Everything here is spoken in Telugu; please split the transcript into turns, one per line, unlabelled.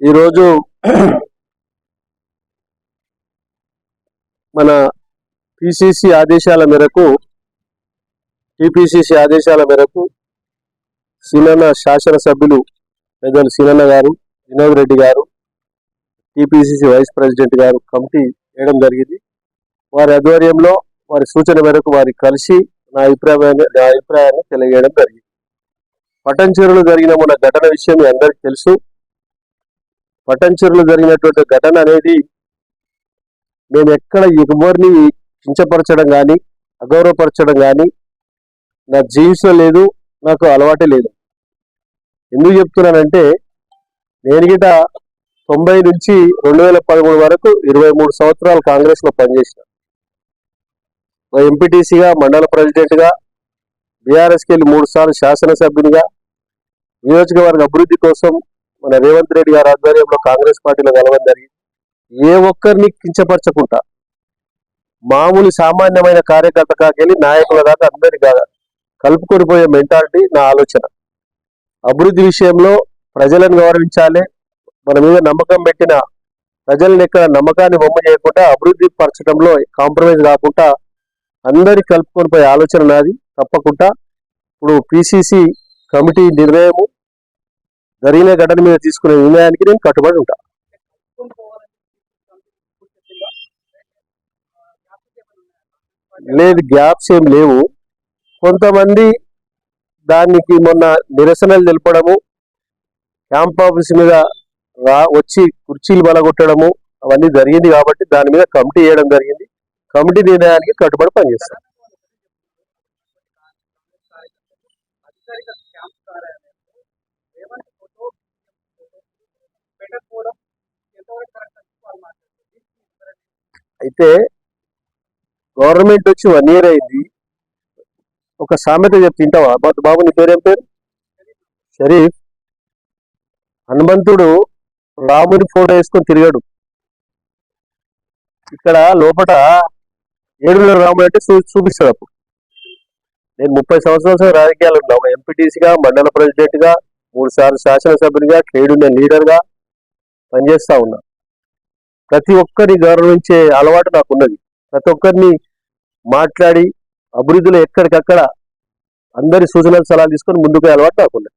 ఈరోజు మన పిసిసి ఆదేశాల మేరకు టిపిసిసి ఆదేశాల మేరకు శాసన శాసనసభ్యులు పెద్దలు సీనన్న గారు వినోద్ రెడ్డి గారు టిపిసిసి వైస్ ప్రెసిడెంట్ గారు కమిటీ వేయడం జరిగింది. వారి ఆధ్వర్యంలో వారి సూచన మేరకు వారి కలిసి నా అభిప్రాయాన్ని నా అభిప్రాయాన్ని తెలియజేయడం జరిగింది. పటంచెరులో జరిగిన మన ఘటన విషయం మీ అందరికీ తెలుసు. పటంచెరులో జరిగినటువంటి ఘటన అనేది మేము ఎక్కడ ఎవరిని కించపరచడం కానీ అగౌరవపరచడం కానీ నా జీవితం లేదు నాకు అలవాటే లేదు. ఎందుకు చెప్తున్నానంటే నేను గిట తొంభై నుంచి రెండు వేల పదమూడు వరకు ఇరవై మూడు సంవత్సరాలు కాంగ్రెస్లో పనిచేసిన ఎంపీటీసీగా మండల ప్రెసిడెంట్గా బీఆర్ఎస్కి వెళ్ళి మూడు సార్లు శాసనసభ్యునిగా నియోజకవర్గ అభివృద్ధి కోసం మన రేవంత్ రెడ్డి గారి ఆధ్వర్యంలో కాంగ్రెస్ పార్టీలో కలవడం జరిగింది. ఏ ఒక్కరిని కించపరచకుండా మామూలు సామాన్యమైన కార్యకర్త కాకెళ్ళి నాయకుల దాకా అందరి కాదు? కలుపుకొనిపోయే మెంటాలిటీ నా ఆలోచన. అభివృద్ధి విషయంలో ప్రజలను గౌరవించాలి. మన మీద నమ్మకం పెట్టిన ప్రజల్ని ఎక్కడ నమ్మకాన్ని బొమ్మ చేయకుండా అభివృద్ధి పరచడంలో కాంప్రమైజ్ కాకుండా అందరి కలుపుకొని పోయే ఆలోచన నాది. తప్పకుండా ఇప్పుడు పిసిసి కమిటీ నిర్ణయము జరిగిన ఘటన మీద తీసుకునే నిర్ణయానికి నేను కట్టుబడి ఉంటా. లేదు గ్యాప్స్ ఏం లేవు. కొంతమంది దానికి మొన్న నిరసనలు తెలపడము క్యాంప్ ఆఫీస్ మీద రా వచ్చి కుర్చీలు బలగొట్టడము అవన్నీ జరిగింది కాబట్టి దాని మీద కమిటీ వేయడం జరిగింది. కమిటీ నిర్ణయానికి కట్టుబడి పనిచేస్తాం. అయితే గవర్నమెంట్ వచ్చి వన్ ఇయర్ అయింది. ఒక సామెత చెప్తే తింటావా బా- బాబు నీ పేరేం పేరు? షరీఫ్. హనుమంతుడు రాముని ఫోటో వేసుకొని తిరిగాడు. ఇక్కడ లోపల ఏడుగుల రాముడు అంటే చూ చూపిస్తాడు అప్పుడు. నేను ముప్పై సంవత్సరాల రాజకీయాలు ఉన్నా. ఒక ఎంపీటీసీగా మండల ప్రెసిడెంట్గా మూడు సార్లు శాసనసభ్యునిగా ట్రేడ్ యూనియన్ లీడర్గా పనిచేస్తా ఉన్నా. ప్రతి ఒక్కరిని గౌరవించే అలవాటు నాకు ఉన్నది ప్రతి ఒక్కరిని మాట్లాడి అభివృద్ధిలో ఎక్కడికక్కడ అందరి సూచనలు సలహాలు తీసుకొని ముందుకు అలవాటు నాకు ఉన్నది